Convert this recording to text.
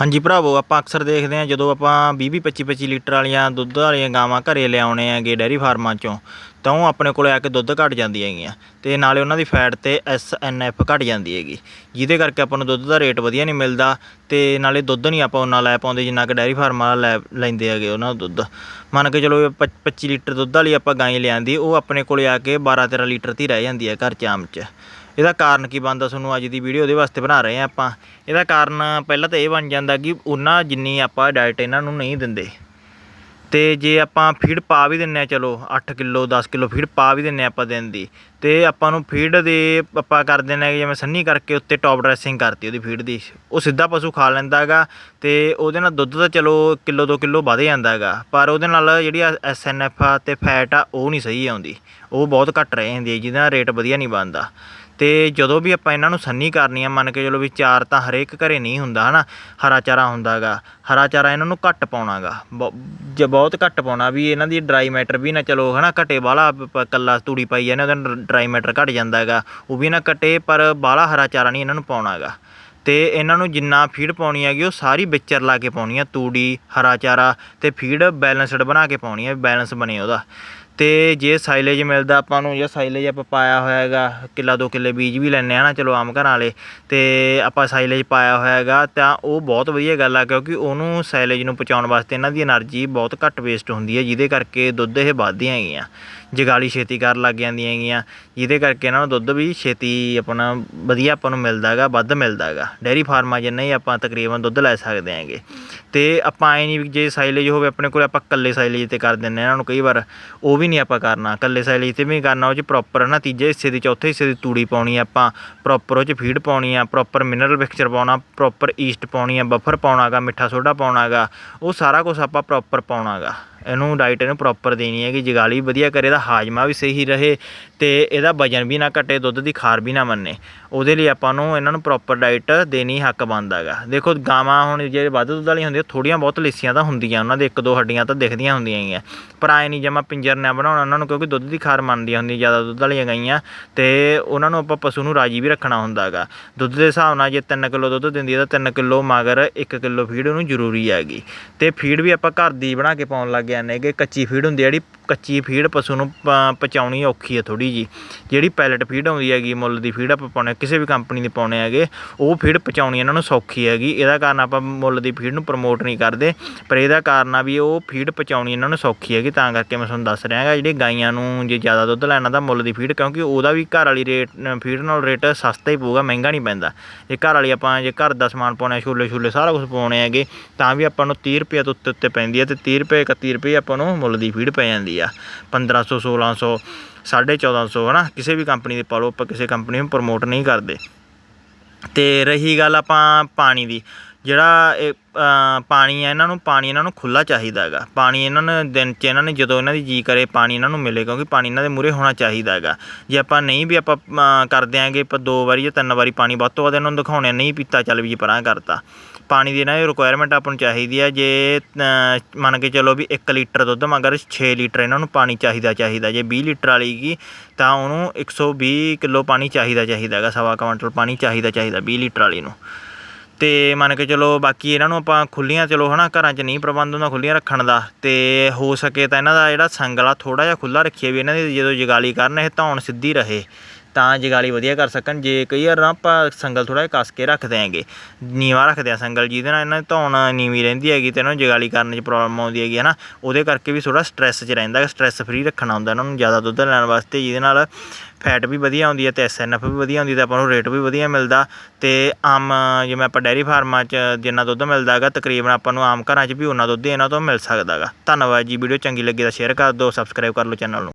ਹਾਂਜੀ ਭਰਾਵੋ, ਆਪਾਂ ਅਕਸਰ ਦੇਖਦੇ ਹਾਂ ਜਦੋਂ ਆਪਾਂ 20 20 25 25 ਲੀਟਰ ਵਾਲੀਆਂ ਦੁੱਧ ਵਾਲੀਆਂ ਗਾਵਾਂ ਘਰੇ ਲਿਆਉਣੇ ਆਗੇ ਡੈਰੀ ਫਾਰਮਾਂ ਚੋਂ, ਤਾਂ ਉਹ ਆਪਣੇ ਕੋਲ ਆ ਕੇ ਦੁੱਧ ਘਟ ਜਾਂਦੀਆਂ ਹੈਗੀਆਂ ਤੇ ਨਾਲੇ ਉਹਨਾਂ ਦੀ ਫੈਟ ਤੇ ਐਸ ਐਨ ਐਫ ਘਟ ਜਾਂਦੀ ਹੈਗੀ, ਜਿਹਦੇ ਕਰਕੇ ਆਪਾਂ ਨੂੰ ਦੁੱਧ ਦਾ ਰੇਟ ਵਧੀਆ ਨਹੀਂ ਮਿਲਦਾ ਤੇ ਨਾਲੇ ਦੁੱਧ ਨਹੀਂ ਆਪਾਂ ਉਹਨਾਂ ਲੈ ਪਾਉਂਦੇ ਜਿੰਨਾ ਕਿ ਡੈਰੀ ਫਾਰਮ ਵਾਲਾ ਲੈ, ਲੈਂਦੇ ਹੈਗੇ ਉਹਨਾਂ ਦਾ ਦੁੱਧ। ਮੰਨ ਕੇ ਚਲੋ 25 ਲੀਟਰ ਦੁੱਧ ਵਾਲੀ ਆਪਾਂ ਗਾਂ ਲਿਆਂਦੀ, ਉਹ ਆਪਣੇ ਕੋਲੇ ਆ ਕੇ 12 13 ਲੀਟਰ ਦੀ ਰਹਿ ਜਾਂਦੀ ਹੈ ਘਰ ਚ ਆਮ ਚ। ਇਹਦਾ ਕਾਰਨ ਕੀ ਬਣਦਾ ਤੁਹਾਨੂੰ ਅੱਜ ਦੀ ਵੀਡੀਓ ਉਹਦੇ ਵਾਸਤੇ ਬਣਾ ਰਹੇ ਆ ਆਪਾਂ। ਇਹਦਾ ਕਾਰਨ ਪਹਿਲਾਂ ਤਾਂ ਇਹ ਬਣ ਜਾਂਦਾ ਕਿ ਉਹਨਾਂ ਜਿੰਨੀ ਆਪਾਂ ਡਾਈਟ ਇਹਨਾਂ ਨੂੰ ਨਹੀਂ ਦਿੰਦੇ। ਤੇ ਜੇ ਆਪਾਂ ਫੀਡ ਪਾ ਵੀ ਦਿੰਨੇ ਆ ਚਲੋ 8 ਕਿਲੋ 10 ਕਿਲੋ ਫੀਡ ਪਾ ਵੀ ਦਿੰਨੇ ਆ ਆਪਾਂ ਦਿਨ ਦੀ। ਤੇ ਆਪਾਂ ਨੂੰ ਫੀਡ ਦੇ ਆਪਾਂ ਕਰ ਦਿੰਨੇ ਆ ਜਿਵੇਂ ਸੰਨੀ ਕਰਕੇ ਉੱਤੇ ਟੌਪ ਡਰੈਸਿੰਗ ਕਰਤੀ ਉਹਦੀ ਫੀਡ ਦੀ। ਉਹ ਸਿੱਧਾ ਪਸ਼ੂ ਖਾ ਲੈਂਦਾ ਹੈਗਾ ਤੇ ਉਹਦੇ ਨਾਲ ਦੁੱਧ ਤਾਂ ਚਲੋ ਕਿਲੋ 2 ਕਿਲੋ ਵਧ ਜਾਂਦਾ ਹੈਗਾ। ਪਰ ਉਹਦੇ ਨਾਲ ਜਿਹੜੀ ਐਸ ਐਨ ਐਫ ਆ ਤੇ ਫੈਟ ਆ, ਉਹ ਨਹੀਂ ਸਹੀ ਆਉਂਦੀ। ਉਹ ਬਹੁਤ ਘੱਟ ਰਹੇ ਹੁੰਦੀ ਹੈ, ਜਿਹਦੇ ਨਾਲ ਰੇਟ ਵਧੀਆ ਨਹੀਂ ਬਣਦਾ। ਅਤੇ ਜਦੋਂ ਵੀ ਆਪਾਂ ਇਹਨਾਂ ਨੂੰ ਸੰਨੀ ਕਰਨੀ ਆ ਮੰਨ ਕੇ ਚਲੋ ਵੀ ਚਾਰ ਤਾਂ ਹਰੇਕ ਘਰ ਨਹੀਂ ਹੁੰਦਾ ਹੈ ਨਾ ਹਰਾ ਚਾਰਾ ਹੁੰਦਾ ਗਾ ਹਰਾ ਚਾਰਾ ਇਹਨਾਂ ਨੂੰ ਘੱਟ ਪਾਉਣਾਗਾ। ਜੇ ਬਹੁਤ ਘੱਟ ਪਾਉਣਾ ਵੀ ਇਹਨਾਂ ਦੀ ਡਰਾਈ ਮੈਟਰ ਵੀ ਨਾ ਚਲੋ ਹੈ ਨਾ ਘਟੇ ਬਾਹਲਾ ਇਕੱਲਾ ਤੂੜੀ ਪਾਈ ਜਾਂਦੇ, ਉਹਦਾ ਡਰਾਈ ਮੈਟਰ ਘਟ ਜਾਂਦਾ ਹੈਗਾ ਉਹ ਵੀ ਨਾ ਘਟੇ, ਪਰ ਬਾਹਲਾ ਹਰਾ ਚਾਰਾ ਨਹੀਂ ਇਹਨਾਂ ਨੂੰ ਪਾਉਣਾ ਗਾ ਅਤੇ ਇਹਨਾਂ ਨੂੰ ਜਿੰਨਾ ਫੀਡ ਪਾਉਣੀ ਹੈਗੀ, ਉਹ ਸਾਰੀ ਵਿਚਰ ਲਾ ਕੇ ਪਾਉਣੀ ਆ ਤੂੜੀ, ਹਰਾ ਚਾਰਾ ਅਤੇ ਫੀਡ ਬੈਲੈਂਸਡ ਬਣਾ ਕੇ ਪਾਉਣੀ ਆ ਬੈਲੈਂਸ ਬਣੇ ਉਹਦਾ। ਅਤੇ ਜੇ ਸਾਈਲੇਜ ਮਿਲਦਾ ਆਪਾਂ ਨੂੰ, ਜਾਂ ਸਾਈਲੇਜ ਆਪਾਂ ਪਾਇਆ ਹੋਇਆ ਹੈਗਾ, ਕਿੱਲਾ ਦੋ ਕਿੱਲੇ ਬੀਜ ਵੀ ਲੈਂਦੇ ਹਾਂ ਨਾ, ਚਲੋ ਆਮ ਘਰਾਂ ਵਾਲੇ ਅਤੇ ਆਪਾਂ ਸਾਈਲੇਜ ਪਾਇਆ ਹੋਇਆ ਹੈਗਾ, ਤਾਂ ਉਹ ਬਹੁਤ ਵਧੀਆ ਗੱਲ ਆ, ਕਿਉਂਕਿ ਉਹਨੂੰ ਸਾਈਲੇਜ ਨੂੰ ਪਹੁੰਚਾਉਣ ਵਾਸਤੇ ਇਹਨਾਂ ਦੀ ਐਨਰਜੀ ਬਹੁਤ ਘੱਟ ਵੇਸਟ ਹੁੰਦੀ ਹੈ ਜਿਹਦੇ ਕਰਕੇ ਦੁੱਧ ਇਹ ਵੱਧਦੀਆਂ ਹੈਗੀਆਂ। ਜਗਾਲੀ ਛੇਤੀ ਕਰਨ ਲੱਗ ਜਾਂਦੀਆਂ ਹੈਗੀਆਂ। ਜਿਹਦੇ ਕਰਕੇ ਇਹਨਾਂ ਨੂੰ ਦੁੱਧ ਵੀ ਛੇਤੀ ਆਪਣਾ ਵਧੀਆ ਆਪਾਂ ਨੂੰ ਮਿਲਦਾ ਹੈਗਾ ਵੱਧ ਮਿਲਦਾ ਹੈਗਾ ਡੇਅਰੀ ਫਾਰਮਾਂ ਜਿੰਨਾ ਹੀ ਆਪਾਂ ਤਕਰੀਬਨ ਦੁੱਧ ਲੈ ਸਕਦੇ ਹੈਗੇ। ਅਤੇ ਆਪਾਂ ਐਂ ਨਹੀਂ ਵੀ ਜੇ ਸਾਈਲੇਜ ਹੋਵੇ, ਆਪਣੇ ਕੋਲ ਆਪਾਂ ਇਕੱਲੇ ਸਾਈਲੇਜ ਤੇ ਕਰ ਦਿੰਦੇ ਆ ਇਹਨਾਂ ਨੂੰ ਕਈ ਵਾਰ ਉਹ ਵੀ ਨਹੀਂ ਆਪਾਂ ਕਰਨਾ। ਇਕੱਲੇ ਸਾਈਲੇਜ ਤੇ ਵੀ ਨਹੀਂ ਕਰਨਾ, ਉਹ ਚ ਪ੍ਰੋਪਰ ਨਾ ਤੀਜੇ ਹਿੱਸੇ ਦੀ, ਚੌਥੇ ਹਿੱਸੇ ਦੀ ਤੂੜੀ ਪਾਉਣੀ ਆ ਆਪਾਂ। ਪ੍ਰੋਪਰ ਉਹ ਚ ਫੀਡ ਪਾਉਣੀ ਆ ਪ੍ਰੋਪਰ ਮਿਨਰਲ ਮਿਕਸਚਰ ਪਾਉਣਾ ਪ੍ਰੋਪਰ ਈਸਟ ਪਾਉਣੀ ਆ ਬਫਰ ਪਾਉਣਾਗਾ, ਮਿੱਠਾ ਸੋਡਾ ਪਾਉਣਾਗਾ। ਉਹ ਸਾਰਾ ਕੁਝ ਆਪਾਂ ਪ੍ਰੋਪਰ ਪਾਉਣਾਗਾ। ਇਹਨੂੰ ਡਾਈਟ ਇਹਨੂੰ ਪ੍ਰੋਪਰ ਦੇਣੀ ਹੈ ਕਿ ਜਗਾਲੀ ਵੀ ਵਧੀਆ ਕਰੇ, ਇਹਦਾ ਹਾਜਮਾ ਵੀ ਸਹੀ ਰਹੇ ਅਤੇ ਇਹਦਾ ਵਜਨ ਵੀ ਨਾ ਘਟੇ, ਦੁੱਧ ਦੀ ਖਾਰ ਵੀ ਨਾ ਮੰਨੇ। ਉਹਦੇ ਲਈ ਆਪਾਂ ਨੂੰ ਇਹਨਾਂ ਨੂੰ ਪ੍ਰੋਪਰ ਡਾਈਟ ਦੇਣੀ ਹੱਕ ਬਣਦਾ ਹੈਗਾ। ਦੇਖੋ, ਗਾਵਾਂ ਹੁਣ ਜੇ ਵੱਧ ਦੁੱਧ ਵਾਲੀਆਂ ਹੁੰਦੀਆਂ, ਥੋੜ੍ਹੀਆਂ ਬਹੁਤ ਲਿੱਸੀਆਂ ਤਾਂ ਹੁੰਦੀਆਂ, ਉਹਨਾਂ ਦੇ ਇੱਕ ਦੋ ਹੱਡੀਆਂ ਤਾਂ ਦਿਖਦੀਆਂ ਹੁੰਦੀਆਂ ਹੀ ਆ। ਪਰ ਐ ਨਹੀਂ ਜਮਾ ਪਿੰਜਰ ਨਾ ਬਣਾਉਣਾ ਉਹਨਾਂ ਨੂੰ, ਕਿਉਂਕਿ ਦੁੱਧ ਦੀ ਖਾਰ ਮੰਨਦੀਆਂ ਹੁੰਦੀਆਂ ਜ਼ਿਆਦਾ ਦੁੱਧ ਵਾਲੀਆਂ ਗਾਈਆਂ ਤੇ ਉਹਨਾਂ ਨੂੰ ਆਪਾਂ ਪਸ਼ੂ ਨੂੰ ਰਾਜੀ ਵੀ ਰੱਖਣਾ ਹੁੰਦਾ ਹੈਗਾ। ਦੁੱਧ ਦੇ ਹਿਸਾਬ ਨਾਲ ਜੇ 3 ਕਿਲੋ ਦੁੱਧ ਦਿੰਦੀ ਹੈ ਤਾਂ 3 ਕਿਲੋ ਮਗਰ 1 ਕਿਲੋ ਫੀਡ ਉਹਨੂੰ ਜ਼ਰੂਰੀ ਹੈਗੀ। ਤੇ ਫੀਡ ਵੀ ਆਪਾਂ ਘਰ ਦੀ ਬਣਾ ਕੇ ਪਾਉਣ ਲੱਗ ਜਾਂਦੇ ਕਿ ਕੱਚੀ ਫੀਡ ਹੁੰਦੀ ਹੈ ਜਿਹੜੀ ਕੱਚੀ ਫੀਡ ਪਸ਼ੂ ਨੂੰ ਪ- ਪਚਾਉਣੀ ਔਖੀ ਹੈ ਥੋੜੀ ਜੀ ਜਿਹੜੀ ਪੈਲਟ ਫੀਡ ਆਉਂਦੀ ਹੈਗੀ, ਮੁੱਲ ਦੀ ਫੀਡ ਆਪਾਂ ਪਾਉਣੇ ਕਿਸੇ ਵੀ ਕੰਪਨੀ ਦੀ ਪਾਉਣੇ ਹੈਗੇ, ਉਹ ਫੀਡ ਪਚਾਉਣੀ ਇਹਨਾਂ ਨੂੰ ਸੌਖੀ ਹੈਗੀ। ਇਹਦਾ ਕਾਰਨ ਆਪਾਂ ਮੁੱਲ ਦੀ ਫੀਡ ਨੂੰ ਪ੍ਰਮੋਟ ਨਹੀਂ ਕਰਦੇ, ਪਰ ਇਹਦਾ ਕਾਰਨ ਆ ਵੀ ਉਹ ਫੀਡ ਪਚਾਉਣੀ ਇਹਨਾਂ ਨੂੰ ਸੌਖੀ ਹੈਗੀ। ਤਾਂ ਕਰਕੇ ਮੈਂ ਤੁਹਾਨੂੰ ਦੱਸ ਰਿਹਾ ਹੈਗਾ, ਜਿਹੜੀ ਗਾਈਆਂ ਨੂੰ ਜੇ ਜ਼ਿਆਦਾ ਦੁੱਧ ਲੈਣਾ, ਤਾਂ ਮੁੱਲ ਦੀ ਫੀਡ, ਕਿਉਂਕਿ ਉਹਦਾ ਵੀ ਘਰ ਵਾਲੀ ਰੇਟ, ਫੀਡ ਨਾਲ ਰੇਟ ਸਸਤਾ ਹੀ ਪਊਗਾ, ਮਹਿੰਗਾ ਨਹੀਂ ਪੈਂਦਾ। ਜੇ ਘਰ ਵਾਲੀ ਆਪਾਂ, ਜੇ ਘਰ ਦਾ ਸਮਾਨ ਪਾਉਣਾ ਛੋਲੇ ਛੋਲੇ ਸਾਰਾ ਕੁਝ ਪਾਉਣੇ ਹੈਗੇ, ਤਾਂ ਵੀ ਆਪਾਂ ਨੂੰ 30 ਰੁਪਏ ਤੋਂ ਉੱਤੇ ਉੱਤੇ ਪੈਂਦੀ ਹੈ ਤੇ 30 ਰੁਪਏ 31 ਰੁਪਏ ਆਪਾਂ ਨੂੰ ਮੁੱਲ ਦੀ ਫੀਡ ਪੈ ਜਾਂਦੀ ਆ। 1500 1600 1450 ਹਨਾ? ਕਿਸੇ ਵੀ ਕੰਪਨੀ ਦੇ ਪਾ ਲਓ ਆਪਾਂ ਕਿਸੇ ਕੰਪਨੀ ਨੂੰ ਪ੍ਰਮੋਟ ਨਹੀਂ ਕਰਦੇ। ਤੇ ਰਹੀ ਗੱਲ ਆਪਾਂ ਪਾਣੀ ਦੀ। ਜਿਹੜਾ ਇਹ ਪਾਣੀ ਹੈ ਇਹਨਾਂ ਨੂੰ ਪਾਣੀ ਇਹਨਾਂ ਨੂੰ ਖੁੱਲਾ ਚਾਹੀਦਾ ਹੈਗਾ। ਪਾਣੀ ਇਹਨਾਂ ਨੂੰ ਦਿਨ 'ਚ ਇਹਨਾਂ ਨੇ ਜਦੋਂ ਇਹਨਾਂ ਦੀ ਜੀ ਕਰੇ ਪਾਣੀ ਇਹਨਾਂ ਨੂੰ ਮਿਲੇ ਕਿਉਂਕਿ ਪਾਣੀ ਇਹਨਾਂ ਦੇ ਮੂਰੇ ਹੋਣਾ ਚਾਹੀਦਾ ਹੈਗਾ। ਜੇ ਆਪਾਂ ਨਹੀਂ ਵੀ ਆਪਾਂ ਅ, ਕਰ ਦਿਆਂਗੇ ਆਪਾਂ ਦੋ ਵਾਰੀ ਜਾਂ ਤਿੰਨ ਵਾਰੀ ਪਾਣੀ ਵੱਧ ਤੋਂ ਵੱਧ ਇਹਨਾਂ ਨੂੰ ਦਿਖਾਉਣੇ ਨਹੀਂ ਪੀਤਾ ਚੱਲ ਵੀ ਜੀ ਪਰਾਂ ਕਰਤਾ। ਪਾਣੀ ਦੀ ਇਹਨਾਂ ਦੀ ਰਿਕੁਆਇਰਮੈਂਟ ਆਪਾਂ ਨੂੰ ਚਾਹੀਦੀ ਹੈ ਜੇ ਮੰਨ ਕੇ ਚੱਲੋ ਵੀ ਇੱਕ ਲੀਟਰ ਦੁੱਧ, ਮਗਰ ਛੇ ਲੀਟਰ ਇਹਨਾਂ ਨੂੰ ਪਾਣੀ ਚਾਹੀਦਾ ਚਾਹੀਦਾ। ਜੇ ਵੀਹ ਲੀਟਰ ਵਾਲੀ ਗੀ, ਤਾਂ ਉਹਨੂੰ 120 ਕਿਲੋ ਪਾਣੀ ਚਾਹੀਦਾ ਚਾਹੀਦਾ ਹੈਗਾ, ਸਵਾ ਕੁਆਂਟਲ ਪਾਣੀ ਚਾਹੀਦਾ ਚਾਹੀਦਾ, ਵੀਹ ਲੀਟਰ ਵਾਲੀ ਨੂੰ। ਤੇ ਮੰਨ ਕੇ ਚਲੋ ਬਾਕੀ ਇਹਨਾਂ ਨੂੰ ਆਪਾਂ ਖੁੱਲੀਆਂ ਚਲੋ ਹਨਾ, ਘਰਾਂ 'ਚ ਨਹੀਂ ਪ੍ਰਬੰਧ ਹੁੰਦਾ ਖੁੱਲੀਆਂ ਰੱਖਣ ਦਾ, ਤੇ ਹੋ ਸਕੇ ਤਾਂ ਇਹਨਾਂ ਦਾ ਜਿਹੜਾ ਸੰਗਲਾ ਥੋੜਾ ਜਿਹਾ ਖੁੱਲਾ ਰੱਖੀਏ ਵੀ ਇਹਨਾਂ ਦੀ ਜਦੋਂ ਜਗਾਲੀ ਕਰਨ, ਇਹ ਧੌਣ ਸਿੱਧੀ ਰਹੇ। ਤਾਂ ਜਗਾਲੀ ਵਧੀਆ ਕਰ ਸਕਣ, ਜੇ ਕਈ ਵਾਰ ਨਾ ਆਪਾਂ ਸੰਗਲ ਥੋੜ੍ਹਾ ਜਿਹਾ ਕੱਸ ਕੇ ਰੱਖਦੇ ਦਿਆਂਗੇ, ਨੀਵਾ ਰੱਖਦੇ ਆ ਸੰਗਲ, ਜਿਹਦੇ ਨਾਲ ਇਹਨਾਂ ਦੀ ਧੌਣ ਨੀਵੀਂ ਰਹਿੰਦੀ ਹੈਗੀ ਅਤੇ ਇਹਨਾਂ ਨੂੰ ਜਗਾਲੀ ਕਰਨ 'ਚ ਪ੍ਰੋਬਲਮ ਆਉਂਦੀ ਹੈਗੀ ਹੈ ਨਾ ਉਹਦੇ ਕਰਕੇ ਵੀ ਥੋੜ੍ਹਾ ਸਟ੍ਰੈਸ 'ਚ ਰਹਿੰਦਾ ਸਟ੍ਰੈਸ ਫਰੀ ਰੱਖਣਾ ਹੁੰਦਾ ਇਹਨਾਂ ਨੂੰ ਜ਼ਿਆਦਾ ਦੁੱਧ ਲੈਣ ਵਾਸਤੇ, ਜਿਹਦੇ ਨਾਲ ਫੈਟ ਵੀ ਵਧੀਆ ਆਉਂਦੀ ਹੈ ਤੇ ਐਸਐਨਐਫ ਵੀ ਵਧੀਆ ਹੁੰਦੀ ਤੇ ਆਪਾਂ ਨੂੰ ਰੇਟ ਵੀ ਵਧੀਆ ਮਿਲਦਾ ਅਤੇ ਆਮ ਜਿਵੇਂ ਆਪਾਂ ਡੈਰੀ ਫਾਰਮਾਂ 'ਚ ਜਿੰਨਾ ਦੁੱਧ ਮਿਲਦਾ ਹੈਗਾ, ਤਕਰੀਬਨ ਆਪਾਂ ਨੂੰ ਆਮ ਘਰਾਂ 'ਚ ਵੀ ਉਹਨਾਂ ਦੁੱਧ ਇਹਨਾਂ ਤੋਂ ਮਿਲ ਸਕਦਾ ਹੈਗਾ। ਧੰਨਵਾਦ ਜੀ ਵੀਡੀਓ ਚੰਗੀ ਲੱਗੀ ਤਾਂ ਸ਼ੇਅਰ ਕਰ ਦਿਓ ਸਬਸਕ੍ਰਾਈਬ ਕਰ ਲਓ ਚੈਨਲ ਨੂੰ।